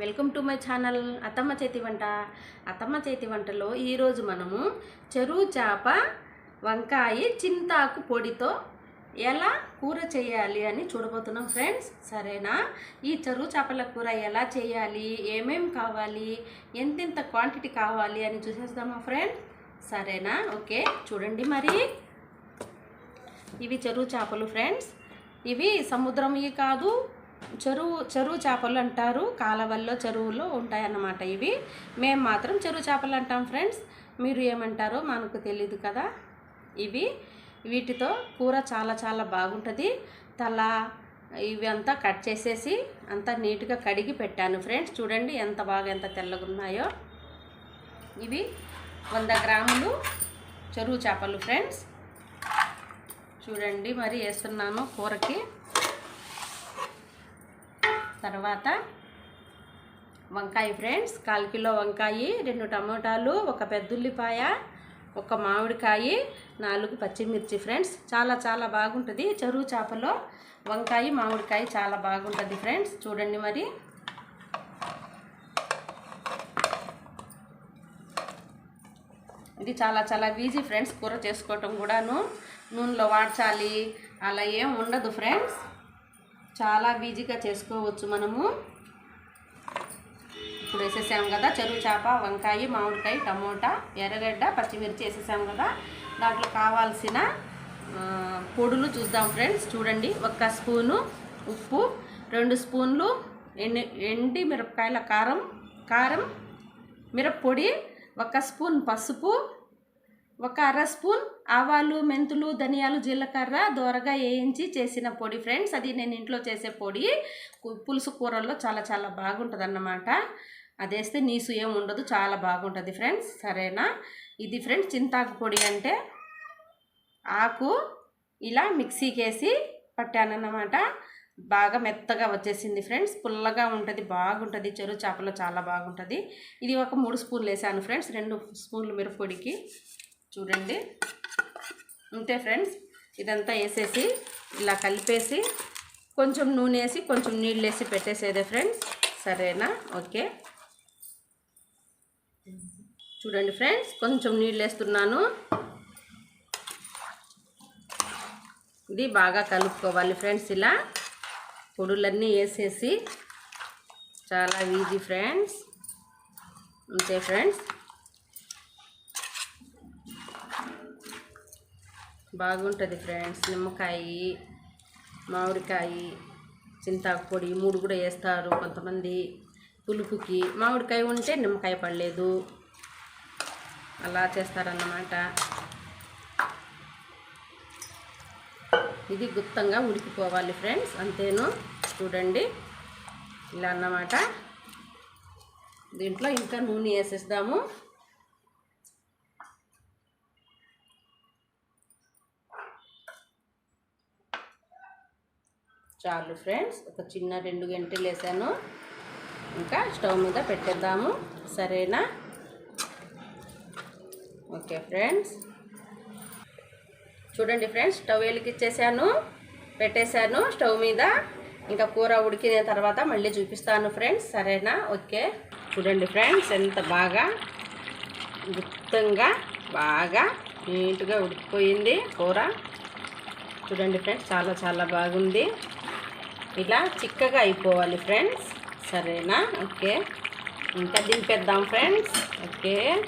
Welcome to my channel అత్తమ్మ చేతి వంట. అత్తమ్మ చేతి వంటలో ఈరోజు మనము చెరువు చేప వంకాయ చింతాకు పొడితో ఎలా కూర చేయాలి అని చూడబోతున్నాం ఫ్రెండ్స్. సరేనా? ఈ చెరువు చేపల కూర ఎలా చేయాలి? ఏమేం కావాలి? ఎంతెంత క్వాంటిటీ కావాలి అని చూసేద్దామా ఫ్రెండ్స్? సరేనా? ఓకే చూడండి మరి. ఇవి చెరువు చేపలు ఫ్రెండ్స్. ఇవి సముద్రం ఇవి కాదు చెరువు చెరువు చేపలు అంటారు. కాలవల్లో చెరువులో ఉంటాయన్నమాట ఇవి. మేము మాత్రం చెరువు చేపలు అంటాం ఫ్రెండ్స్. మీరు ఏమంటారో మనకు తెలియదు కదా ఇవి. వీటితో కూర చాలా చాలా బాగుంటుంది. తల ఇవి అంతా కట్ చేసేసి అంతా నీట్గా కడిగి పెట్టాను ఫ్రెండ్స్. చూడండి ఎంత బాగా ఎంత తెల్లగా ఉన్నాయో. ఇవి వంద గ్రాములు చెరువు చేపలు ఫ్రెండ్స్. చూడండి మరి వేస్తున్నాను కూరకి. తర్వాత వంకాయ ఫ్రెండ్స్ కాల్ కిలో వంకాయ రెండు టమోటాలు ఒక పెద్దుల్లిపాయ ఒక మామిడికాయ నాలుగు పచ్చిమిర్చి ఫ్రెండ్స్. చాలా చాలా బాగుంటుంది. చెరువు చేపలో వంకాయ మామిడికాయ చాలా బాగుంటుంది ఫ్రెండ్స్. చూడండి మరి. ఇది చాలా చాలా ఈజీ ఫ్రెండ్స్ కూర చేసుకోవటం కూడాను. నూనెలో వాడ్చాలి. అలా ఏం ఉండదు ఫ్రెండ్స్. చాలా ఈజీగా చేసుకోవచ్చు మనము. ఇప్పుడు వేసేసాము కదా చెరువు చేప వంకాయ మామిడికాయ టమోటా ఎర్రగడ్డ పచ్చిమిర్చి వేసేసాము కదా. దాంట్లో కావాల్సిన పొడులు చూద్దాం ఫ్రెండ్స్ చూడండి ఒక స్పూను ఉప్పు రెండు స్పూన్లు ఎండి ఎండి మిరపకాయల కారం కారం మిరప్పొడి ఒక స్పూన్ పసుపు ఒక అర స్పూన్ ఆవాలు మెంతులు ధనియాలు జీలకర్ర దోరగా వేయించి చేసిన పొడి ఫ్రెండ్స్. అది నేను ఇంట్లో చేసే పొడి. పులుసు కూరల్లో చాలా చాలా బాగుంటుంది అన్నమాట అది వేస్తే నీసు ఏం ఉండదు చాలా బాగుంటుంది ఫ్రెండ్స్. సరేనా? ఇది ఫ్రెండ్స్ చింతాకు పొడి అంటే ఆకు ఇలా మిక్సీకి వేసి పట్టానన్నమాట. బాగా మెత్తగా వచ్చేసింది ఫ్రెండ్స్. పుల్లగా ఉంటుంది బాగుంటుంది. చెరువు చేపలో చాలా బాగుంటుంది. ఇది ఒక మూడు స్పూన్లు వేసాను ఫ్రెండ్స్. రెండు స్పూన్లు మిరపొడికి. చూడండి. ఉంటే ఫ్రెండ్స్ ఇదంతా వేసేసి ఇలా కలిపేసి కొంచెం నూనె వేసి కొంచెం నీళ్ళు వేసి పెట్టేసేదే ఫ్రెండ్స్. సరేనా? ఓకే. చూడండి ఫ్రెండ్స్ కొంచెం నీళ్ళు వేస్తున్నాను. ఇది బాగా కలుపుకోవాలి ఫ్రెండ్స్ ఇలా. పొడులన్నీ వేసేసి చాలా ఈజీ ఫ్రెండ్స్. అంతే ఫ్రెండ్స్. బాగుంటుంది ఫ్రెండ్స్. నిమ్మకాయ మామిడికాయ చింతాకు పొడి మూడు కూడా వేస్తారు కొంతమంది పులుపుకి. మామిడికాయ ఉంటే నిమ్మకాయ పడలేదు. అలా చేస్తారన్నమాట. ఇది గుత్తంగా ఉడికిపోవాలి ఫ్రెండ్స్. అంతేను. చూడండి. ఇలా అన్నమాట. దీంట్లో ఇంకా నూనె వేసేద్దాము. చాలు ఫ్రెండ్స్. ఒక చిన్న రెండు గంటలు వేసాను. ఇంకా స్టవ్ మీద పెట్టేద్దాము. సరేనా? Okay friends. చూడండి ఫ్రెండ్స్ స్టవ్ వెలికిచ్చేసాను పెట్టేశాను స్టవ్ మీద. ఇంకా కూర ఉడికిన తర్వాత మళ్ళీ చూపిస్తాను ఫ్రెండ్స్. సరేనా? ఓకే. చూడండి ఫ్రెండ్స్ ఎంత బాగా గుప్తంగా బాగా నీట్గా ఉడికిపోయింది కూర. చూడండి ఫ్రెండ్స్ చాలా చాలా బాగుంది. ఇలా చిక్కగా అయిపోవాలి ఫ్రెండ్స్. సరేనా? ఓకే. ఇంకా దింపేద్దాం ఫ్రెండ్స్. ఓకే.